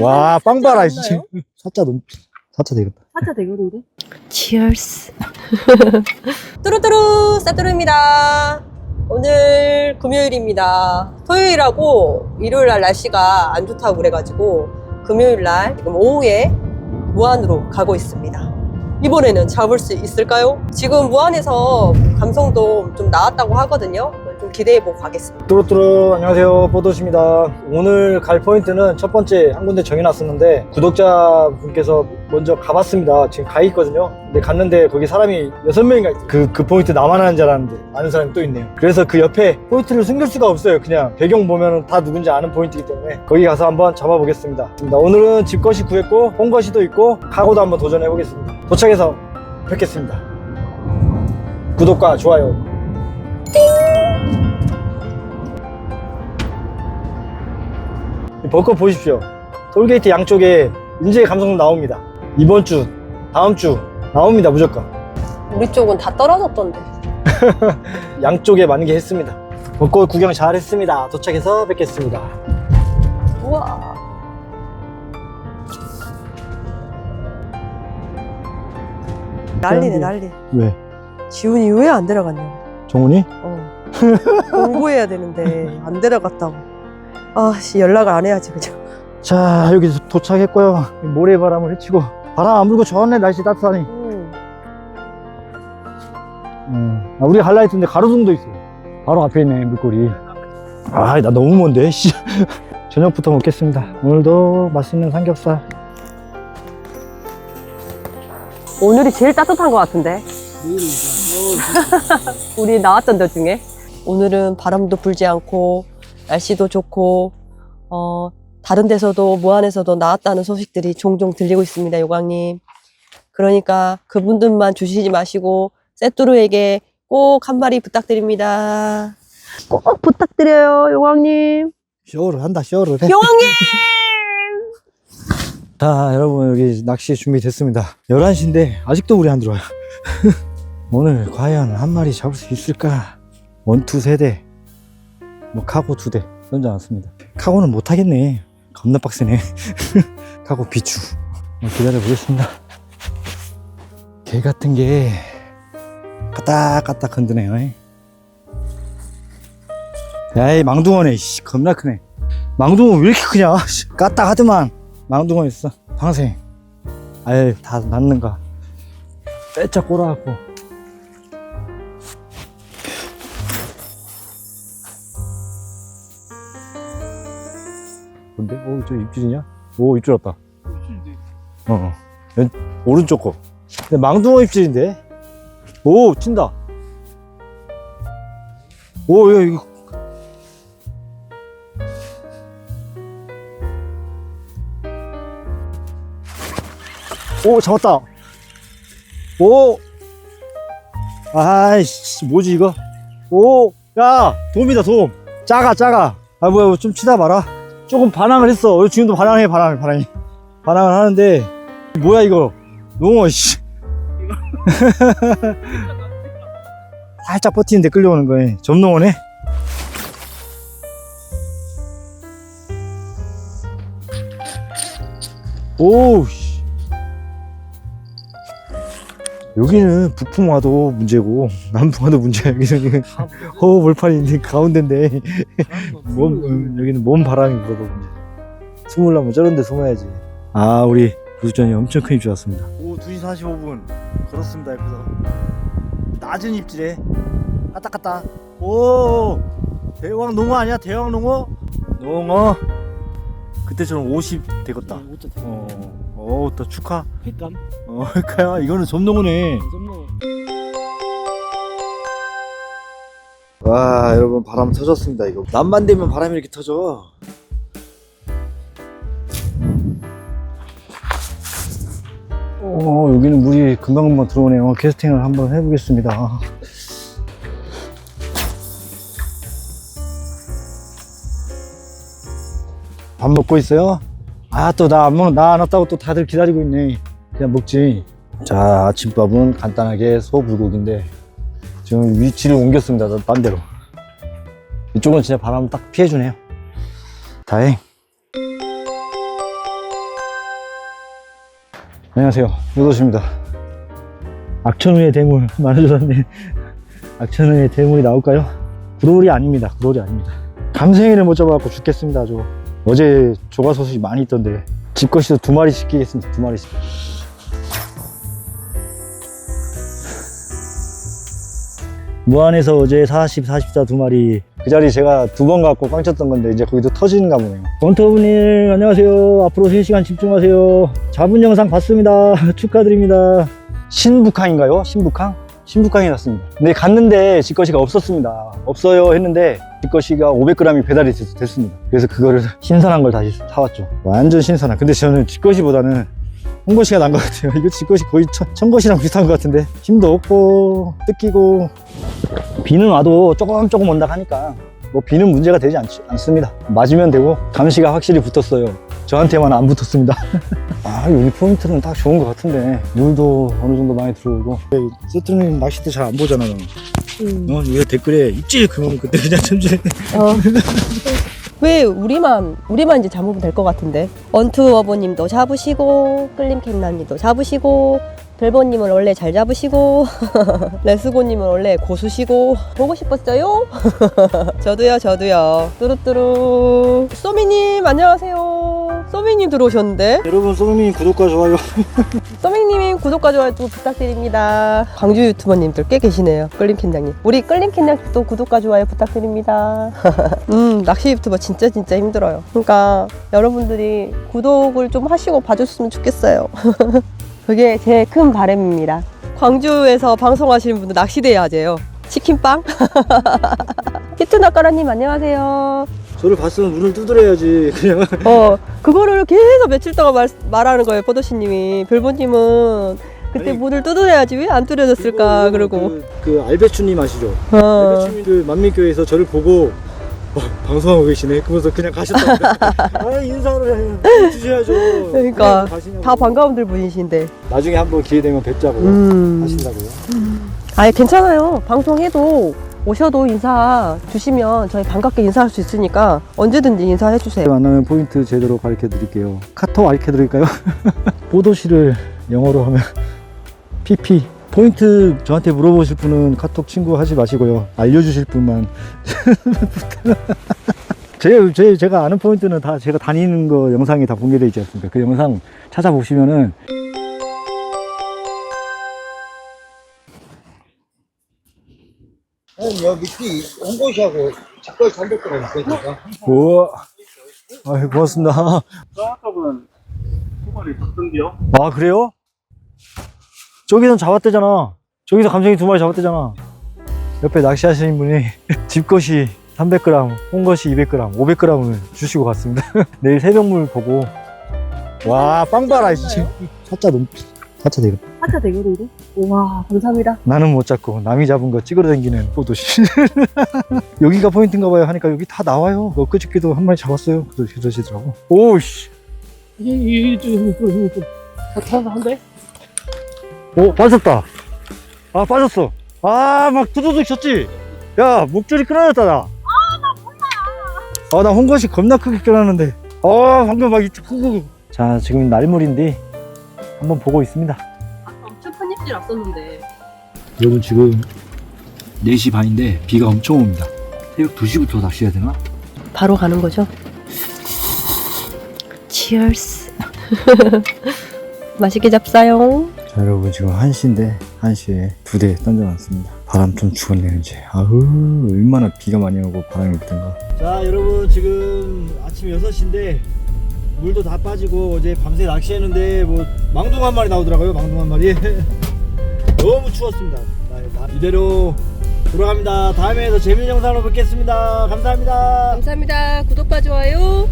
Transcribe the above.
와, 빵 봐라, 맞나요? 진짜. 사자 너무, 사자 되겠다. 사자 대결인데? 치얼스. 뚜루뚜루 싸뚜루입니다. 오늘 금요일입니다. 토요일하고 일요일 날 날씨가 안 좋다고 그래가지고 금요일 날 지금 오후에 무안으로 가고 있습니다. 이번에는 잡을 수 있을까요? 지금 무안에서 감성돔 좀 나왔다고 하거든요. 좀 기대해보고 가겠습니다. 뚜루뚜루, 안녕하세요. 뽀도시입니다. 오늘 갈 포인트는 첫 번째 한 군데 정해놨었는데, 구독자 분께서 먼저 가봤습니다. 지금 가 있거든요. 근데 갔는데 거기 사람이 6명인가 있어요. 그, 그 포인트 나만 하는 줄 알았는데, 아는 사람이 또 있네요. 그래서 그 옆에 포인트를 숨길 수가 없어요. 그냥 배경 보면은 다 누군지 아는 포인트이기 때문에, 거기 가서 한번 잡아보겠습니다. 오늘은 집것이 구했고, 홍것이도 있고, 카고도 한번 도전해보겠습니다. 도착해서 뵙겠습니다. 구독과 좋아요. 벚꽃 보십시오. 톨게이트 양쪽에 인제 감성 나옵니다. 이번 주, 다음 주 나옵니다, 무조건. 우리 쪽은 다 떨어졌던데. 양쪽에 만개했습니다. 벚꽃 구경 잘 했습니다. 도착해서 뵙겠습니다. 우와. 난리네 난리. 왜? 지훈이 왜 안 데려갔냐? 정훈이? 어. 공부해야 되는데 안 데려갔다고. 아씨 연락을 안 해야지 그냥. 자, 여기 도착했고요. 모래바람을 헤치고. 바람 안 불고 좋네, 날씨 따뜻하니. 음. 음. 아, 우리 하이라이트인데 가로등도 있어. 바로 앞에 있네, 물고리. 아, 나 너무 먼데, 씨. 저녁부터 먹겠습니다. 오늘도 맛있는 삼겹살. 오늘이 제일 따뜻한 것 같은데. 우리 나왔던 데 중에 오늘은 바람도 불지 않고 날씨도 좋고 어 다른 데서도 무안에서도 나왔다는 소식들이 종종 들리고 있습니다, 요강님. 그러니까 그분들만 주시지 마시고 세뚜루에게 꼭 한 마리 부탁드립니다. 꼭 부탁드려요, 요강님. 쇼를 한다, 쇼를 해. 요강님! 자, 여러분, 여기 낚시 준비됐습니다. 11시인데, 아직도 우리 안 들어와요. 오늘 과연 한 마리 잡을 수 있을까? 원투 세대, 뭐, 카고 두 대, 던져놨습니다. 카고는 못하겠네. 겁나 빡세네. 카고 비추. 어, 기다려 보겠습니다. 개 같은 게, 까딱까딱 흔드네요. 야이, 망둥어네. 씨, 겁나 크네. 망둥어 왜 이렇게 크냐? 씨, 까딱하더만. 망둥어 있어. 방생. 아유, 다 낳는가. 빼짝 꼬라갖고. 뭔데? 오, 저 입질이냐? 오, 입질 왔다. 어, 어. 왼, 오른쪽 거. 근데 망둥어 입질인데? 오, 튄다. 오, 이거, 이거. 오, 잡았다. 오. 아이씨, 뭐지, 이거? 오, 야, 돔이다, 돔. 작아, 작아. 아, 뭐야, 좀 치다 봐라. 조금 반항을 했어. 어, 지금도 반항해, 반항, 반항이. 반항을 하는데, 뭐야, 이거. 농어, 씨. 살짝 버티는데 끌려오는 거에. 점농어네? 오우, 씨. 여기는 북풍 와도 문제고 남풍 와도 문제야 여기는. 허 몰판이 있는 가운데인데. 몸 음, 여기는 몸 바람이 불어도 문제. 숨으려면 저런 데 숨어야지. 아 우리 구독전이 엄청 큰 입질 왔습니다. 오 2시 45분. 걸었습니다 옆에서. 낮은 입질에. 까딱까딱 오 대왕 농어 아니야? 대왕 농어? 농어 그때처럼 50 되겠다 어, 어, 또 축하 횟감? 어, 그야 이거는 점농어네. 썸머 와, 여러분 바람 터졌습니다. 이거 남만 되면 바람이 이렇게 터져. 어, 여기는 물이 금방금방 들어오네요. 캐스팅을 한번 해보겠습니다. 밥 먹고 있어요? 아, 또 나 안 먹, 나안 왔다고 또 다들 기다리고 있네. 그냥 먹지. 자, 아침밥은 간단하게 소 불고기인데, 지금 위치를 옮겼습니다. 딴 데로. 이쪽은 진짜 바람 딱 피해주네요. 다행. 안녕하세요. 요도시입니다. 악천후의 대물 만화조사님 악천후의 대물이 나올까요? 구롤이 아닙니다. 구롤이 아닙니다. 감생이를 못 잡아갖고 죽겠습니다. 아주 어제 조가 소식이 많이 있던데 집것이도 두 마리씩 끼겠습니다. 두 마리씩. 무안에서 어제 40, 44 두 마리 그 자리 제가 두 번 갖고 꽝 쳤던 건데 이제 거기도 터지는가 보네요 원터브님 안녕하세요 앞으로 3시간 집중하세요 잡은 영상 봤습니다 축하드립니다 신북항인가요? 신북항? 신북항이 났습니다. 근데 갔는데 집거시가 없었습니다. 없어요 했는데 집거시가 500g이 배달이 됐, 됐습니다. 그래서 그거를 신선한 걸 다시 사왔죠. 완전 신선한. 근데 저는 집거시보다는 홍거시가 난 것 같아요. 이거 집거시 거의 천, 천거시랑 비슷한 것 같은데 힘도 없고 뜯기고. 비는 와도 조금 조금 온다 하니까 뭐 비는 문제가 되지 않, 않습니다. 맞으면 되고 감시가 확실히 붙었어요 저한테만 안 붙었습니다. 아 여기 포인트는 딱 좋은 것 같은데. 물도 어느 정도 많이 들어오고. 세트님 낚싯대 잘 안 보잖아 음. 어, 왜 댓글에 입질 그러면 그때 그냥 참지 어. 왜 우리만 우리만 이제 잡으면 될 것 같은데? 원투 어버님도 잡으시고 끌림캠남님도 잡으시고 벨버님은 원래 잘 잡으시고 레스고님은 원래 고수시고 보고 싶었어요? 저도요 저도요 뚜루뚜루 소미님 안녕하세요 소미님 들어오셨는데 여러분 소미 구독과 좋아요 서밍님이 구독과 좋아요 또 부탁드립니다. 광주 유튜버님들 꽤 계시네요. 끌림캔장님. 우리 끌림캔장도 구독과 좋아요 부탁드립니다. 음, 낚시 유튜버 진짜 진짜 힘들어요. 그러니까 여러분들이 구독을 좀 하시고 봐줬으면 좋겠어요. 그게 제 큰 바람입니다. 광주에서 방송하시는 분들 낚시대에 하재요. 치킨빵? 히트 낚가라님 안녕하세요. 저를 봤으면 문을 두드려야지 그냥 어, 그거를 계속 며칠 동안 말, 말하는 거예요, 포도씨님이. 별보님은 그때 아니, 문을 두드려야지 왜안 뚫어졌을까, 그러고. 그, 그 알배추님 아시죠? 어. 알배추님 그 만민교회에서 저를 보고 어, 방송하고 계시네 그러면서 그냥 가셨다 아 인사를 해 주셔야죠 그러니까 그냥 가시냐고. 다 반가운들 분이신데. 나중에 한번 기회 되면 뵙자고 음. 하신다고요 아예 괜찮아요. 방송해도 오셔도 인사 주시면 저희 반갑게 인사할 수 있으니까 언제든지 인사해 주세요. 만나면 포인트 제대로 가르쳐 드릴게요 카톡 가르쳐 드릴까요? 보도시를 영어로 하면 PP 포인트 저한테 물어보실 분은 카톡 친구 하지 마시고요. 알려주실 분만. 제, 제, 제가 아는 포인트는 다 제가 다니는 거 영상이 다 공개되어 있지 않습니까? 그 영상 찾아보시면은. 여기 밑에 홍보시하고 직걸 삼백그램 있으니까 우와. 아 고맙습니다. 아까보다는 소발이 떴던데요? 아 그래요? 저기선 잡았대잖아 저기서 감정이 두 마리 잡았대잖아 옆에 낚시하시는 분이 집것이 300g 홍것이 200g 500g을 주시고 갔습니다 내일 새벽물 보고 와 빵바라 진짜 사자 너무 사자 대가 하차 대결인데? 와 감사합니다. 나는 못 잡고 남이 잡은 거 찍으러 다니는 포도시 여기가 포인트인가 봐요 하니까 여기 다 나와요 엊그저께도 한 마리 잡았어요 그러- 그러시더라고 오우씨 한데 오 빠졌다 아 빠졌어 아막 두두둑 쳤지 야 목줄이 끊어졌다 나 아나 몰라 아나 홍것이 겁나 크게 끊었는데 아 방금 막 이쪽 크고 자 지금 날물인데 한번 보고 있습니다 엄청 큰 입질 앞섰는데. 여러분 지금 4시 반인데 비가 엄청 옵니다 새벽 2시부터 낚시해야 되나? 바로 가는 거죠? 치얼스. 맛있게 잡사용. 자 여러분 지금 1시인데 1시에 두 대 던져놨습니다. 바람 좀 죽었네요 이제. 아우 얼마나 비가 많이 오고 바람이 불던가. 자 여러분 지금 아침 6시인데 물도 다 빠지고 어제 밤새 낚시했는데 뭐 망둥 한 마리 나오더라고요 망둥 한 마리. 너무 추웠습니다. 나- 나 이대로 돌아갑니다. 다음에 더 재밌는 영상으로 뵙겠습니다. 감사합니다. 감사합니다. 구독과 좋아요.